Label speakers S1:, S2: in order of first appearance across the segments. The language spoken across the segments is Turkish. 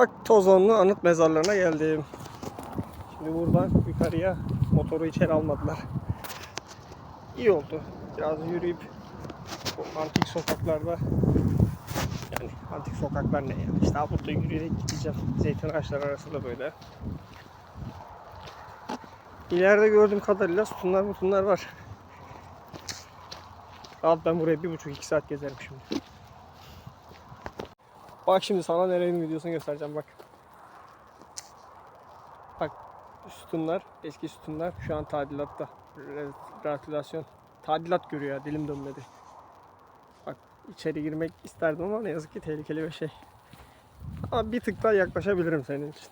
S1: Bak Tozonlu Anıt Mezarlığı'na geldim. Şimdi buradan yukarıya motoru içeri almadılar. İyi oldu. Biraz yürüyüp bu antik sokaklarda yani antik sokaklar ne yani işte burada yürüyerek gideceğim. Zeytin ağaçları arasında böyle. İleride gördüğüm kadarıyla sütunlar mutunlar var. Abi ben buraya bir buçuk iki saat gezerim şimdi. Bak şimdi sana nerenin videosunu göstereceğim bak. Bak sütunlar, eski sütunlar şu an tadilatta. Re- Rehabilitasyon. Tadilat görüyor ya dilim dönmedi. Bak içeri girmek isterdim ama ne yazık ki tehlikeli bir şey. Ama bir tık daha yaklaşabilirim senin için.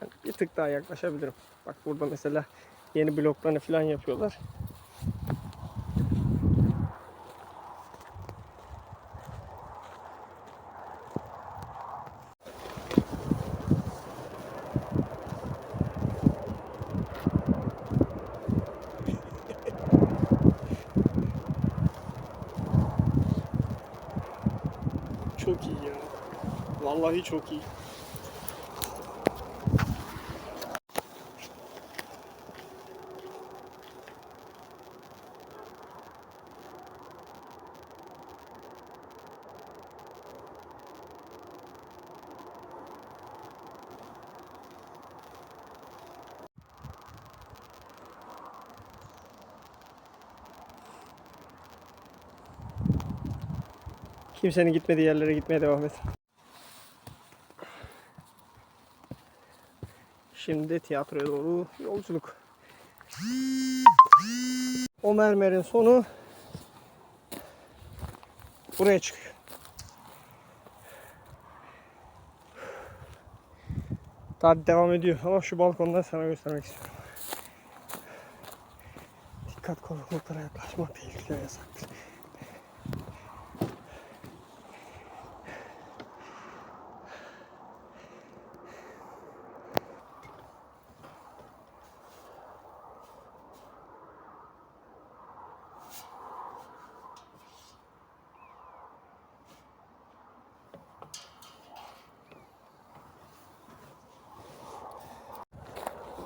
S1: Yani bir tık daha yaklaşabilirim. Bak burada mesela yeni bloklarını falan yapıyorlar. Çok iyi ya. Vallahi çok iyi. Kimsenin gitmediği yerlere gitmeye devam et. Şimdi tiyatroya doğru yolculuk. O mermerin sonu buraya çıkıyor. Daha devam ediyor ama şu balkondan sana göstermek istiyorum. Dikkat korkuluklara yaklaşma tehlikeli yasaktır.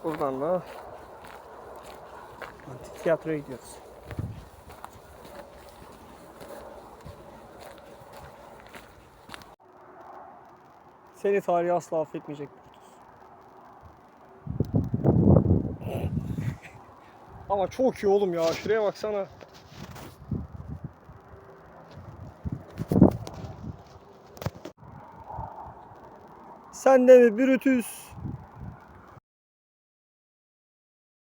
S1: Buradan da antik tiyatroya gidiyoruz. Seni tarihi asla affetmeyecek. Ama çok iyi oğlum ya. Şuraya baksana. Sen de mi Brutus?